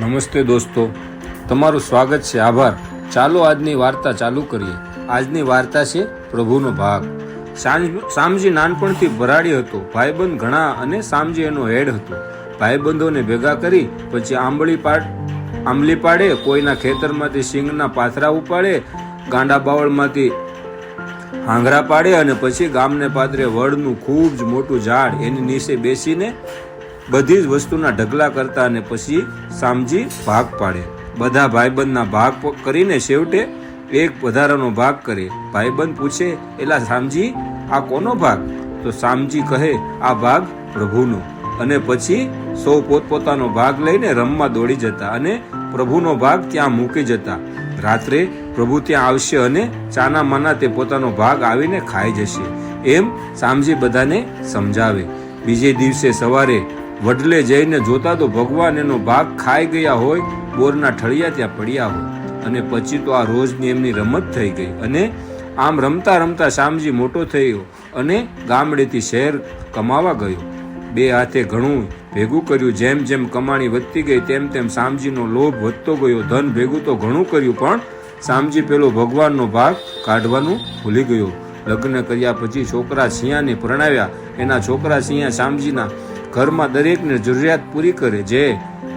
નમસ્તે દોસ્તો. તમારું સ્વાગત છે, આભાર. ચાલો આજની વાર્તા ચાલુ કરીએ. આજની વાર્તા છે, પ્રભુનો ભાગ. શામજી નાનપણથી ભરાડી હતો. ભાઈબંધ ઘણા અને શામજી એનો હેડ હતો. ભાઈબંધોને ભેગા કરી પછી આંબળી પાડ, આંબલી પાડે, કોઈના ખેતરમાંથી સિંગના પાથરા ઉપાડે, ગાંડા બાવળમાંથી હાંગરા પાડે અને પછી ગામને પાદરે વડનું ખૂબ જ મોટું ઝાડ એની નીચે બેસીને બધી જ વસ્તુના ઢગલા કરતા અને પછી સામજી ભાગ પાડે. બધા ભાઈબંધના ભાગ કરીને છેવટે એક વધારાનો ભાગ કરે. ભાઈબંધ પૂછે, એલા સામજી, આ કોનો ભાગ? તો સામજી કહે, આ ભાગ પ્રભુનો. અને પછી સૌ પોતપોતાનો ભાગ લઈને રમવા દોડી જતા અને પ્રભુનો ભાગ ત્યાં મૂકી જતા. રાત્રે પ્રભુ ત્યાં આવશે અને ચાના માના તે પોતાનો ભાગ આવીને ખાઈ જશે. એમ સામજી બધાને સમજાવે. બીજે દિવસે સવારે વડલે જઈને જોતા તો ભગવાન એનો ભાગ ખાઈ ગયા હોય, બોરના ઠળિયા ત્યાં પડ્યા હોય. અને પછી તો આ રોજની એમની રમત થઈ ગઈ. અને આમ રમતા રમતા શામજી મોટો થયો અને ગામડેથી શહેર કમાવા ગયો. બે હાથે ઘણું ભેગું કર્યું, જેમ જેમ કમાણી વધતી ગઈ તેમ તેમ શામજીનો લોભ વધતો ગયો. ધન ભેગું તો ઘણું કર્યું, પણ શામજી પેલો ભગવાનનો ભાગ કાઢવાનું ભૂલી ગયો. લગ્ન કર્યા પછી છોકરા સિંહાને પરણાવ્યા. એના છોકરા સિંહા શામજીના ઘરમાં દરેકને જરૂરિયાત પૂરી કરે જે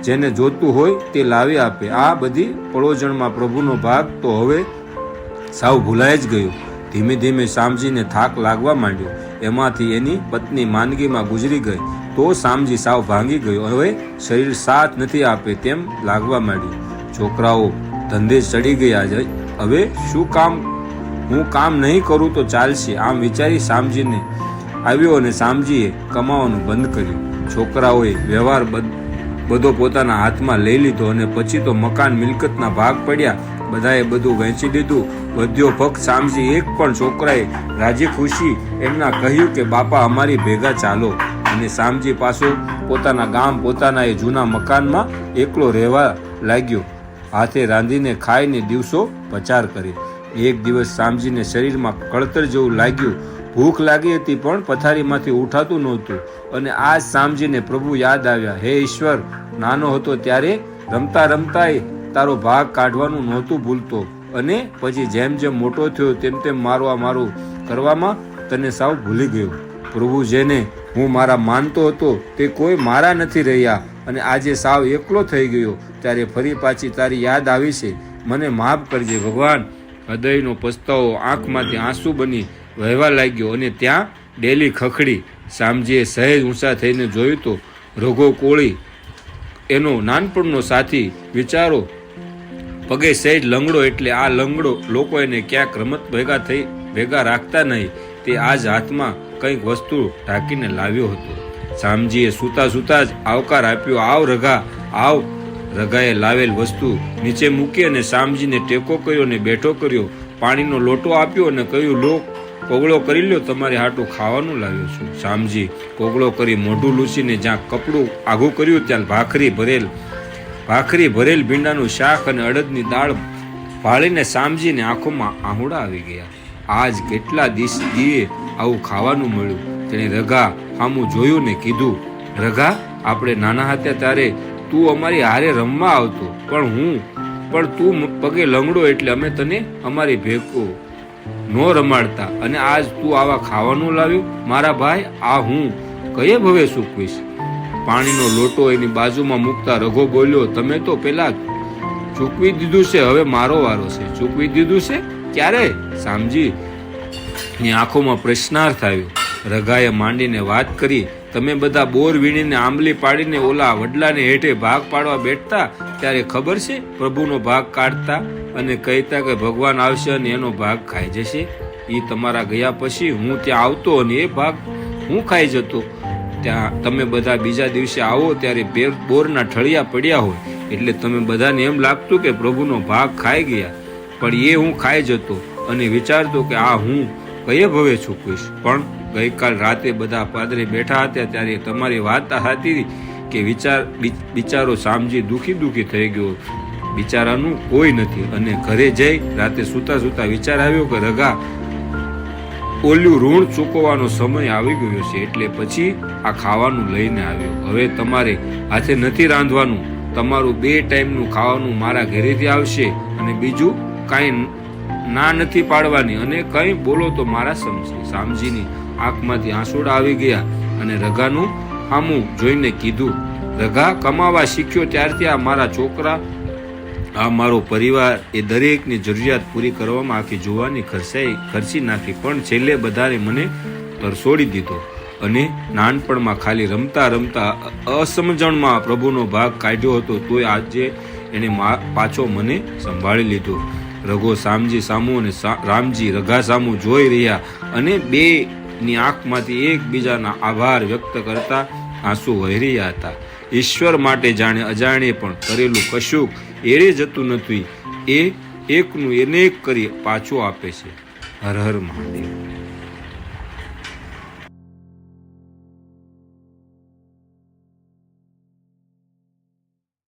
જેને જોતું હોય તે લાવી આપે. આ બધી પળોજણમાં પ્રભુનો ભાગ તો હવે સાવ ભૂલાઈ જ ગયો. ધીમે ધીમે શામજીને થાક લાગવા માંડ્યો. એમાંથી એની પત્ની માંદગીમાં ગુજરી ગઈ. તો શામજી સાવ ભાંગી ગયો. હવે શરીર સાથ નથી આપે તેમ લાગવા માંડ્યું. છોકરાઓ ધંધે ચડી ગયા હવે શું કામ? હું કામ નહીં કરું તો ચાલશે. આમ વિચારી શામજીને આવ્યો અને શામજીએ કમાવાનું બંધ કર્યું. છોકરાઓએ વ્યવહાર બધો પોતાના હાથમાં લઈ લીધો અને પછી તો મકાન મિલકતના ભાગ પડ્યા. બધાએ બધું વહેંચી દીધું. વધ્યો ભક્ત શામજી એક પણ છોકરાએ રાજી ખુશી એમના કહ્યું કે, બાપા, અમારી ભેગા ચાલો. અને શામજી પાછો પોતાના ગામ, પોતાના એ જૂના મકાનમાં એકલો રહેવા લાગ્યો. હાથે રાંધીને ખાઈને દિવસો પચાર કરે એક દિવસ શામજીને શરીરમાં કળતર જેવું લાગ્યું ભૂખ લાગી હતી પણ પથારીમાંથી ઉઠાતું નહોતું. અને આ સામજીને પ્રભુ યાદ આવ્યા, હે ઈશ્વર, નાનો હતો ત્યારે રમતા રમતાય તારો ભાગ કાઢવાનું નહોતું ભૂલતો. અને પછી જેમ જેમ મોટો થયો તેમ તેમ મારું આ મારું કરવામાં તને સાવ ભૂલી ગયો. પ્રભુ જેને હું મારા માનતો હતો તે કોઈ મારા નથી રહ્યા. અને આજે સાવ એકલો થઈ ગયો, ત્યારે ફરી પાછી તારી યાદ આવી છે. મને માફ કરજે ભગવાન. હૃદયનો પસ્તાવો આંખમાંથી આંસુ બની વહેવા લાગ્યો અને ત્યાં ડેલી ખખડી શામજીએ સહેજ ઊંચા થઈને જોયું તો રઘો કોળી. એનો નાનપણનો સાથી વિચારો, પગે સહેજ લંગડો એટલે આ લંગડો લોકો એને ક્યાંક રમત ભેગા થઈ, ભેગા રાખતા નહીં. તે આજ હાથમાં કંઈક વસ્તુ ઢાંકીને લાવ્યો હતો. શામજીએ સૂતા સૂતા જ આવકાર આપ્યો, આવ રઘા, આવ. રઘાએ લાવેલ વસ્તુ નીચે મૂકી અને શામજીને ટેકો કર્યો અને બેઠો કર્યો. પાણીનો લોટો આપ્યો અને કહ્યું, લો કોગળો કરી લ્યો, તમારે હાટું ખાવાનું લાવ્યો છું. શામજી, કોગળો કરી મોઢું લૂસીને જ્યાં કપડું આઘું કર્યું, ત્યાં ભાખરી ભરેલ ભાખરી ભરેલ ભીંડાનું શાક અને અડદની દાળ ભાળીને શામજીને આંખોમાં આહુડા આવી ગયા. આજ કેટલા દિવસ દીએ આવું ખાવાનું મળ્યું. તેણે રઘા સામું જોયું ને કીધું, રઘા, આપણે નાના હતા ત્યારે તું અમારી હારે રમવા આવતો, પણ હું, પણ તું પગે લંગડો એટલે અમે તને અમારી ભેગો નો રમાડતા. અને આજ તું આવા ખાવાનું લાવ્યું? મારા ભાઈ, આ હું. કયે ભવે સૂકવીશ પાણીનો લોટો એની બાજુમાં મૂકતા રઘો બોલ્યો, તમે તો પેલા ચૂકવી દીધું છે, હવે મારો વારો છે. ચૂકવી દીધું છે? ક્યારે? સામજી, ની આંખોમાં પ્રશ્નાર્થ આવ્યો. રઘાએ માંડીને વાત કરી તમે બધા બોર વીણીને આંબલી પાડીને ઓલા વડલાને હેઠે ભાગ પાડવા બેઠતા ત્યારે ખબર છે? પ્રભુનો ભાગ કાઢતા અને કહેતા કે ભગવાન આવશે અને એનો ભાગ ખાઈ જશે. એ તમારા ગયા પછી હું ત્યાં આવતો અને એ ભાગ હું ખાઈ જતો. ત્યાં તમે બધા બીજા દિવસે આવો ત્યારે બે બોરના ઠળિયા પડ્યા હોય. એટલે તમે બધાને એમ લાગતું કે પ્રભુનો ભાગ ખાઈ ગયા. પણ એ હું ખાઈ જતો અને વિચારતો કે આ હું કયે ભવે ચૂકવીશ પણ ગઈકાલ રાતે બધા પાદરે બેઠા હતા ત્યારે તમારી વાત હતી કે વિચાર બિચારો સામજી દુખી દુખી થઈ ગયો. બિચારાનું કોઈ નથી. અને ઘરે જઈ રાતે સૂતા સૂતા વિચાર આવ્યો કે રગા ઓલ્યું ઋણ ચૂકવવાનો સમય આવી ગયો છે એટલે પછી આ ખાવાનું લઈને આવ્યો. હવે તમારે હાથે નથી રાંધવાનું. તમારું બે ટાઈમનું ખાવાનું મારા ઘરેથી આવશે અને બીજું કાંઈ ના નથી પાડવાની. અને કંઈ બોલો તો મારા સમજી સામજીની આંખમાંથી આંસુડા આવી ગયા અને રઘાનું હામું જોઈને કીધું, રઘા, કમાવા શીખ્યો ત્યારથી આ મારા છોકરા, આ મારો પરિવાર, એ દરેકની જરૂરિયાત પૂરી કરવામાં આખી જોવાની ખર્ચાઈ ખર્ચી નાખી, પણ છેલ્લે બધાને મને તરસોડી દીધો અને નાનપણમાં ખાલી રમતા રમતા અસમજણમાં પ્રભુનો ભાગ કાઢ્યો હતો, તોય આજે એણે પાછો મને સંભાળી લીધો. રઘો સામજી સામુ અને રામજી રઘા સામુ જોઈ રહ્યા અને બે ની આંખમાંથી એકબીજાના આભાર વ્યક્ત કરતા આંસુ વહી હતા ઈશ્વર માટે જાણે અજાણે પણ કરેલું કશુંક એરે જતું નથી. એ એકનું એને એક કરી પાછું આપે છે. હર હર મહાદેવ.